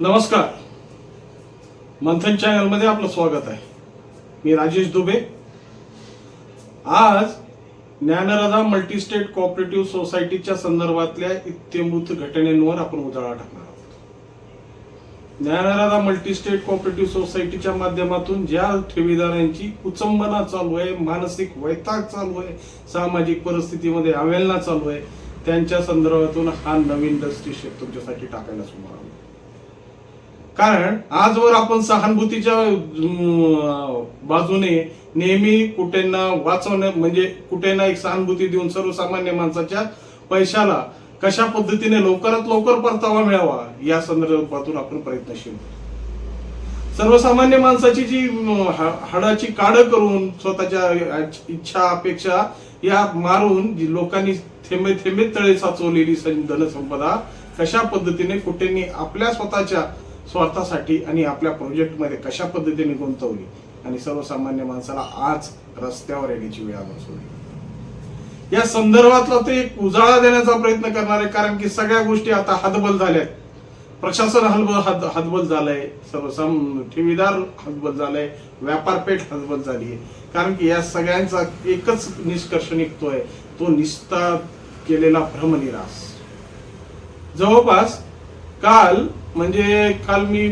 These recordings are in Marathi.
नमस्कार. मंथन चॅनलमध्ये आपलं स्वागत आहे. मी राजेश दुबे. आज ज्ञानराधा मल्टीस्टेट कोऑपरेटिव्ह सोसायटीच्या संदर्भातल्या इत्यंभूत घटनेंवर आपण उजाळा टाकणार आहोत. ज्ञानराधा मल्टीस्टेट कोऑपरेटिव्ह सोसायटीच्या माध्यमातून ज्या ठेवीदारांची कुचंबना चालू आहे मानसिक वैताग चालू आहे सामाजिक परिस्थितीमध्ये अवेलना चालू आहे त्यांच्या संदर्भातून हा नवीन दृष्टिक्षेप तुमच्यासाठी टाकायला समोर आलो कारण आजवर आपण सहानुभूतीच्या बाजूने नेहमी कुठेना वाचवण्या म्हणजे कुठेना एक सहानुभूती देऊन सर्वसामान्य माणसाच्या पैशाला कशा पद्धतीने लवकरात लवकर परतावा मिळावा या संदर्भातून आपण प्रयत्नशील. सर्वसामान्य माणसाची जी हाडाची काढ करून स्वतःच्या इच्छा अपेक्षा या मारून जी लोकांनी थेंबे थेंबे तळे साचवलेली धनसंपदा कशा पद्धतीने कुठेनी आपल्या स्वतःच्या स्वार्थासाठी आणि आपल्या प्रोजेक्टमध्ये कशा पद्धतीने गुंतवली आणि सर्वसामान्य माणसाला आज रस्त्यावर येण्याची वेळ आणून सोडली या संदर्भातला ते एक उजाळा देण्याचा प्रयत्न करणार आहे कारण की सगळ्या गोष्टी आता हतबल झाल्यात. प्रशासन हलबल हद हतबल झालंय सर्वसाम ठेवीदार हतबल झालंय व्यापारपेठ हतबल झाली आहे कारण की या सगळ्यांचा एकच निष्कर्ष निघतोय तो निस्ता केलेला भ्रमनिरास. जवळपास काल म्हणजे काल मी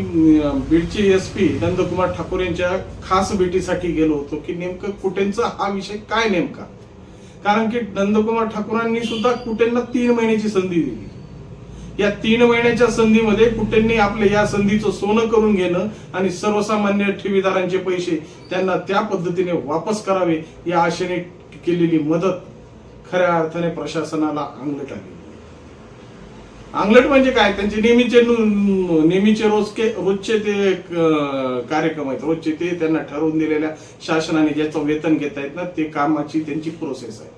बीडचे एस पी नंदकुमार ठाकूर यांच्या खास भेटीसाठी गेलो होतो की नेमकं कुटेंचा हा विषय काय नेमका? कारण की नंदकुमार ठाकूरांनी सुद्धा कुटेंना तीन महिन्याची संधी दिली. या तीन महिन्याच्या संधीमध्ये कुटेंनी आपल्या या संधीचं सोनं करून घेणं आणि सर्वसामान्य ठेवीदारांचे पैसे त्यांना त्या पद्धतीने वापस करावे या आशेने केलेली मदत खऱ्या अर्थाने प्रशासनाला अंगलट आली. अंगलट म्हणजे काय? त्यांचे नेहमीचे नेहमीचे रोजके रोजचे ते कार्यक्रम आहेत. रोजचे ते त्यांना ठरवून दिलेल्या शासनाने ज्याचं वेतन घेत आहेत ना ते कामाची त्यांची प्रोसेस आहे.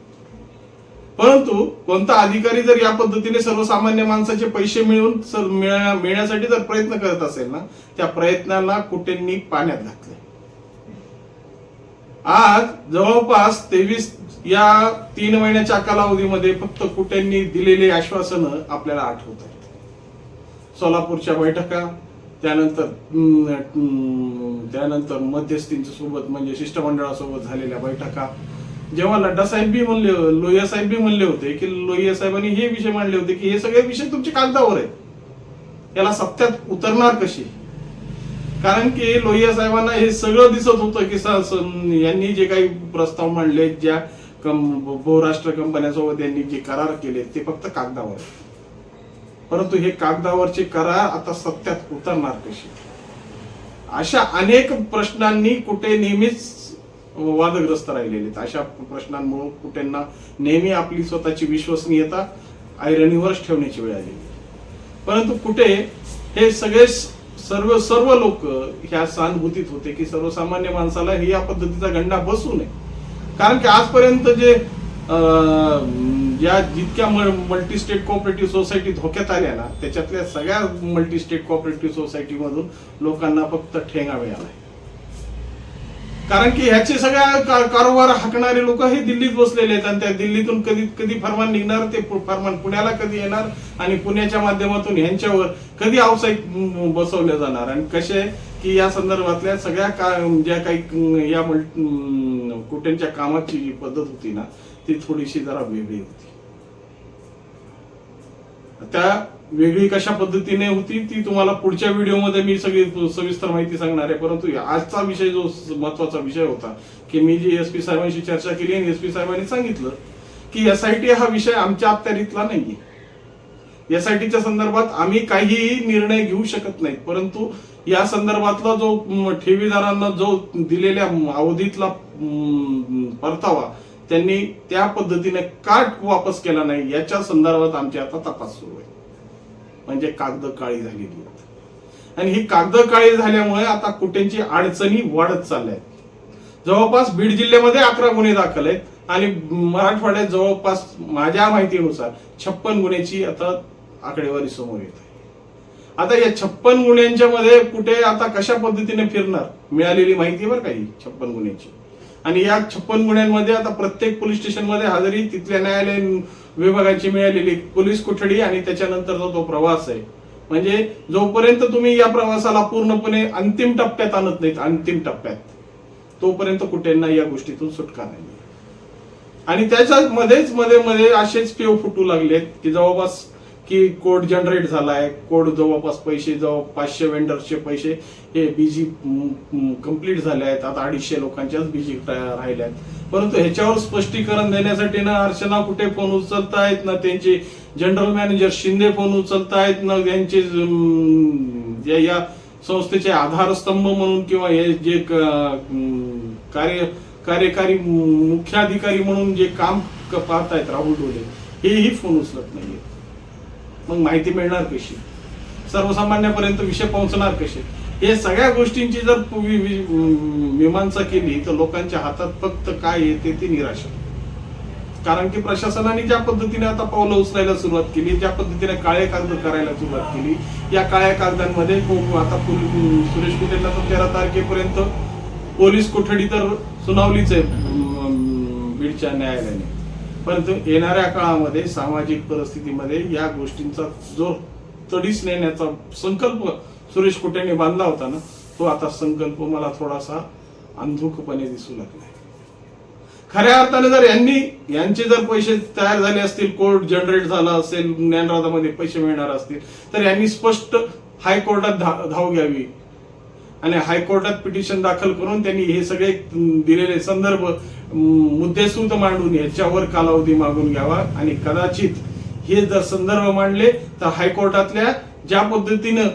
परंतु कोणता अधिकारी जर या पद्धतीने सर्वसामान्य माणसाचे पैसे मिळवून मिळण्यासाठी जर प्रयत्न करत असेल ना त्या प्रयत्नांना कुठेंनी पाण्यात घातले आज जवळपास तेवीस या तीन महिन्याच्या कालावधीमध्ये फक्त कुट्यांनी दिलेली आश्वासनं आपल्याला आठवत आहेत. सोलापूरच्या बैठका त्यानंतर त्यानंतर मध्यस्थींच्या सोबत म्हणजे शिष्टमंडळासोबत झालेल्या बैठका. जेव्हा लड्डा साहेब बी म्हणले लोहिया साहेब बी म्हणले होते की लोहिया साहेबांनी हे विषय मांडले होते की हे सगळे विषय तुमच्या कागदावर आहेत. याला सत्यात उतरणार कशी? कारण की लोहिया साहेबांना हे सगळं दिसत होतं की यांनी जे काही प्रस्ताव मांडले ज्या कं- बहुराष्ट्र कंपन्यासोबत यांनी जे करार केले ते फक्त कागदावर. परंतु हे कागदावरचे करार आता सत्यात उतरणार कशी अशा अनेक प्रश्नांनी कुठे नेहमीच वादग्रस्त राहिलेले आहेत. अशा प्रश्नांमुळे कुठेंना नेहमी आपली स्वतःची विश्वसनीयता ऐरणीवरच ठेवण्याची वेळ आलेली परंतु कुठे हे सगळे सर्व सर्व लोक ह्या सहानुभूतीत होते की सर्वसामान्य माणसाला ही या पद्धतीचा गंडा बसू नये. कारण की आजपर्यंत जे या ज्या जितक्या मल्टी स्टेट कोऑपरेटिव्ह सोसायटी धोक्यात आल्या ना त्याच्यातल्या सगळ्या मल्टी स्टेट कोऑपरेटिव्ह सोसायटी मधून लोकांना फक्त ठेंगा मिळाला कारण की ह्याचे सगळ्या कारोबार हाकणारे लोक हे दिल्लीत बसलेले आहेत आणि त्या दिल्लीतून कधी कधी फरमान निघणार ते फरमान पुण्याला कधी येणार आणि पुण्याच्या माध्यमातून ह्यांच्यावर कधी व्यावसायिक म, बसवले जाणार आणि कसे की या संदर्भातल्या सगळ्या का ज्या काही या मल्ट- कुठ्यांच्या कामाची जी पद्धत होती ना ती थोडीशी जरा वेगळी होती. त्या वेगळी कशा पद्धतीने होती ती तुम्हाला पुढच्या व्हिडिओमध्ये मी सगळी सविस्तर माहिती सांगणार आहे. परंतु आजचा विषय जो महत्त्वाचा विषय होता की मी जी एस पी साहेबांशी चर्चा केली आणि एस पी साहेबांनी सांगितलं की एसआयटी हा विषय आमच्या अखत्यारीतला नाहीये. एसआयटीच्या संदर्भात आम्ही काहीही निर्णय घेऊ शकत नाही परंतु या संदर्भातला जो ठेवीदारांना जो दिलेल्या अवधीतला परतावा त्यांनी त्या पद्धतीने का वापस केला नाही याच्या संदर्भात आमची आता तपास सुरू आहे. म्हणजे कागद काळी झालेली आहेत. आणि ही कागद काळी झाल्यामुळे आता कुठेची अडचणी वाढत चालल्या आहेत जवळपास बीड जिल्ह्यामध्ये अकरा गुन्हे दाखल आहेत आणि मराठवाड्यात जवळपास माझ्या माहितीनुसार छप्पन गुन्ह्याची आता आकडेवारी समोर येत आहे. आता या छप्पन गुन्ह्यांच्या मध्ये कुठे आता कशा पद्धतीने फिरणार मिळालेली माहिती बरं काही छप्पन गुन्ह्यांची. आणि या छप्पन गुन्ह्यांमध्ये आता प्रत्येक पोलीस स्टेशनमध्ये हजेरी तिथल्या न्यायालयीन विभागाची मिळालेली. पोलीस कोठडी आणि त्याच्यानंतरचा तो प्रवास आहे. म्हणजे जोपर्यंत तुम्ही या प्रवासाला पूर्णपणे अंतिम टप्प्यात आणत नाहीत अंतिम टप्प्यात तोपर्यंत कुठेंना या गोष्टीतून सुटका नाही. आणि त्याच्या मध्येच मध्ये मध्ये असेच पेव फुटू लागलेत की जवळपास की कोड जनरेट झाला आहे कोड जवळपास पैसे जवळ पाचशे वेंडर्सचे पैसे हे बीजी कंप्लीट झाले आहेत. आता अडीचशे लोकांच्याच बीजी आहेत परंतु ह्याच्यावर स्पष्टीकरण देण्यासाठी ना अर्चना कुठे फोन उचलतायत ना त्यांचे जनरल मॅनेजर शिंदे फोन उचलतायत ना त्यांचे या- संस्थेचे आधारस्तंभ म्हणून किंवा हे जे कार्य कार्यकारी मुख्याधिकारी म्हणून जे काम पाहत पाहतायत राहुल डोले हेही फोन उचलत नाहीये मग माहिती मिळणार कशी? सर्वसामान्यापर्यंत विषय पोहोचणार कसे? हे सगळ्या गोष्टींची जर मीमांसा केली तर लोकांच्या हातात फक्त काय येते ती निराशा. कारण की प्रशासनाने ज्या पद्धतीने आता पावलं उचलायला सुरुवात केली ज्या पद्धतीने काळे कागद करायला सुरुवात केली या काळ्या कागदांमध्ये आता सुरेश कुटेला तर तेरा तारखेपर्यंत पोलीस कोठडी तर सुनावलीच आहे बीडच्या न्यायालयाने. परंतु येणाऱ्या काळामध्ये सामाजिक परिस्थितीमध्ये या गोष्टींचा जो तडीस नेण्याचा संकल्प सुरेश कुटेने बांधला होता ना तो आता संकल्प मला थोडासा अंधुकपणे दिसू लागला खऱ्या अर्थाने जर यांनी यांचे जर पैसे तयार झाले असतील कोर्ट जनरेट झाला असेल ज्ञानराधामध्ये पैसे मिळणार असतील तर यांनी स्पष्ट हायकोर्टात धा- धाव घ्यावी. आणि हायकोर्टात पिटिशन दाखल करून त्यांनी हे सगळे दिलेले संदर्भ मुद्देसूद मांडून याच्यावर कालावधी मागून घ्यावा. आणि कदाचित हे जर संदर्भ मांडले तर हायकोर्टातल्या ज्या पद्धतीनं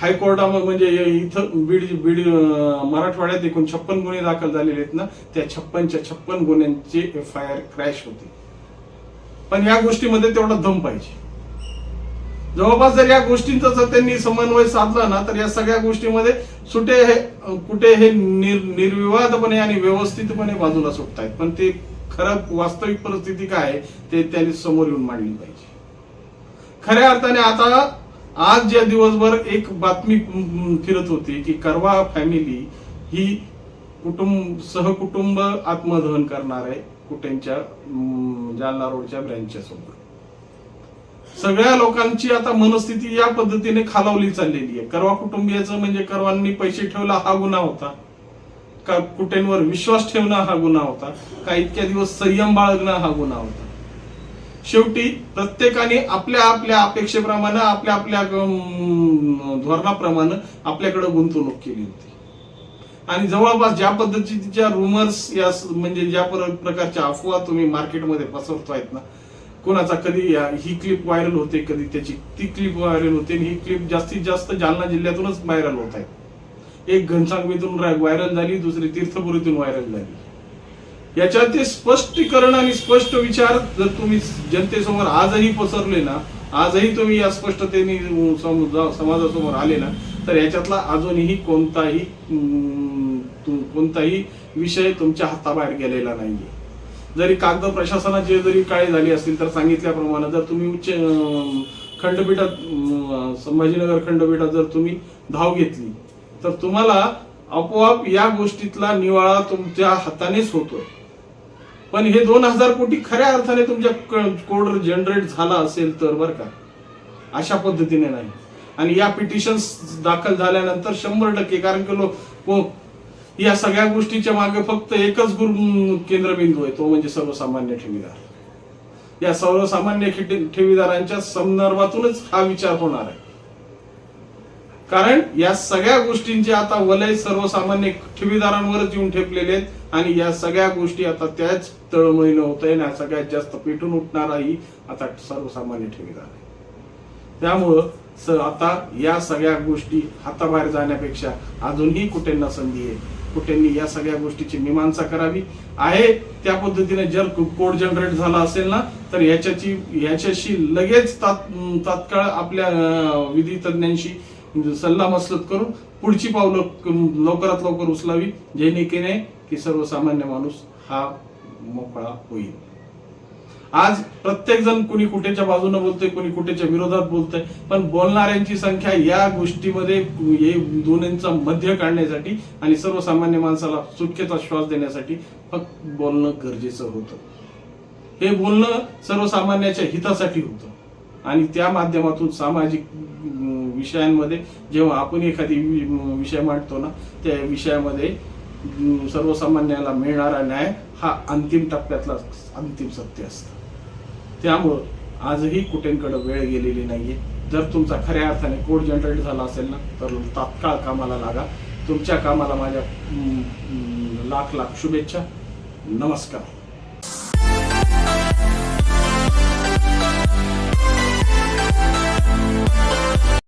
हायकोर्टामध्ये म्हणजे इथं बीड बीड मराठवाड्यात एकूण छप्पन गुन्हे दाखल झालेले आहेत ना त्या छप्पनच्या छप्पन गुन्ह्यांची एफ आय आर क्रॅश होती. पण या गोष्टीमध्ये तेवढा दम पाहिजे. जवळपास जर या गोष्टींचा जर त्यांनी समन्वय साधला ना तर या सगळ्या गोष्टीमध्ये सुटे हे कुठे हे निर निर्विवादपणे आणि व्यवस्थितपणे बाजूला सुटतायत पण ते खरं वास्तविक परिस्थिती काय आहे ते त्यांनी समोर येऊन मांडली पाहिजे. खऱ्या अर्थाने आता आज ज्या दिवसभर एक बातमी फिरत होती की करवा फॅमिली ही कुटुंब सहकुटुंब आत्मदहन करणार आहे कुटेंच्या जालना रोडच्या ब्रँचच्या समोर. सगळ्या लोकांची आता मनस्थिती या पद्धतीने खालावली चाललेली आहे. करवा कुटुंबियाचं म्हणजे करवांनी पैसे ठेवला हा गुन्हा होता. का कुठेंवर विश्वास ठेवणं हा गुन्हा होता. का इतक्या दिवस संयम बाळगणं हा गुन्हा होता. शेवटी प्रत्येकाने आपल्या आपल्या अपेक्षेप्रमाणे आपल्या आपल्या धोरणाप्रमाणे आपल्याकडे गुंतवणूक केली होती. आणि जवळपास ज्या पद्धतीच्या रुमर्स या म्हणजे ज्या प्रकारच्या अफवा तुम्ही मार्केटमध्ये पसरतायत ना कोणाचा कधी या- ही क्लिप व्हायरल होते कधी त्याची ती क्लिप व्हायरल होते आणि ही क्लिप जास्तीत जास्त जालना जिल्ह्यातूनच व्हायरल होत आहे. एक घनसांगवीतून व्हायरल झाली दुसरी तीर्थपुरीतून व्हायरल झाली. याच्यात ते स्पष्टीकरण आणि स्पष्ट विचार जर तुम्ही जनतेसमोर आजही पसरले ना आजही तुम्ही या स्पष्टतेने समाजासमोर आले ना तर याच्यातला अजूनही कोणताही कोणताही विषय तुमच्या हाताबाहेर गेलेला नाहीये. जरी कागद प्रशासनाची जरी काळी झाली असतील तर सांगितल्याप्रमाणे जर तुम्ही उच्च खंडपीठात संभाजीनगर खंडपीठात जर तुम्ही धाव घेतली तर तुम्हाला आपोआप या गोष्टीतला निवाळा तुमच्या हातानेच होतोय. पण हे दोन हजार कोटी खऱ्या अर्थाने तुमच्या कोड जनरेट झाला असेल तर बरं का? अशा पद्धतीने नाही. आणि या पिटिशन्स दाखल झाल्यानंतर शंभर टक्के कारण की लोक या सगळ्या गोष्टीच्या मागे फक्त एकच गुरु केंद्रबिंदू आहे तो म्हणजे सर्वसामान्य ठेवीदार. या सर्वसामान्य ठेवीदारांच्या संदर्भातूनच हा विचार होणार आहे. कारण या सगळ्या गोष्टींचे आता वलय सर्वसामान्य ठेवीदारांवरच येऊन ठेपलेले आहेत आणि या सगळ्या गोष्टी आता त्याच तळमळीनं होत आहे आणि सगळ्यात जास्त पेटून उठणाराही आता सर्वसामान्य ठेवीदार आहे. त्यामुळं स आता या सगळ्या गोष्टी हाताबाहेर जाण्यापेक्षा अजूनही कुठेंना संधी आहे? कुठेंनी या सगळ्या गोष्टीची मीमांसा करावी. आहे त्या पद्धतीने जर कोड जनरेट झाला असेल ना तर याच्याची याच्याशी लगेच तात- तात्काळ आपल्या विधी तज्ञांशी सल्ला मसलत करून पुढची पावलं लवकरात लवकर उचलावी. जेणेकेने की सर्वसामान्य माणूस हा मोकळा होईल. आज प्रत्येक जण कुणी कुठेच्या बाजूने बोलतोय कुणी कुठेच्या विरोधात बोलतोय पण बोलणाऱ्यांची संख्या या गोष्टीमध्ये हे दोन्हींचा मध्य काढण्यासाठी आणि सर्वसामान्य माणसाला सुटकेचा श्वास देण्यासाठी फक्त बोलणं गरजेचं होतं. हे बोलणं सर्वसामान्याच्या हितासाठी होतं. आणि त्या माध्यमातून सामाजिक विषयांमध्ये जेव्हा आपण एखादी वि- विषय मांडतो ना त्या विषयामध्ये सर्वसामान्याला मिळणारा न्याय हा अंतिम टप्प्यातला अंतिम सत्य असतं. त्यामुळं आजही कुठेंकडे वेळ गेलेली नाहीये. जर तुमचा खऱ्या अर्थाने कोड जनरेट झाला असेल ना तर तात्काळ कामाला लागा. तुमच्या कामाला माझ्या लाख लाख शुभेच्छा. नमस्कार.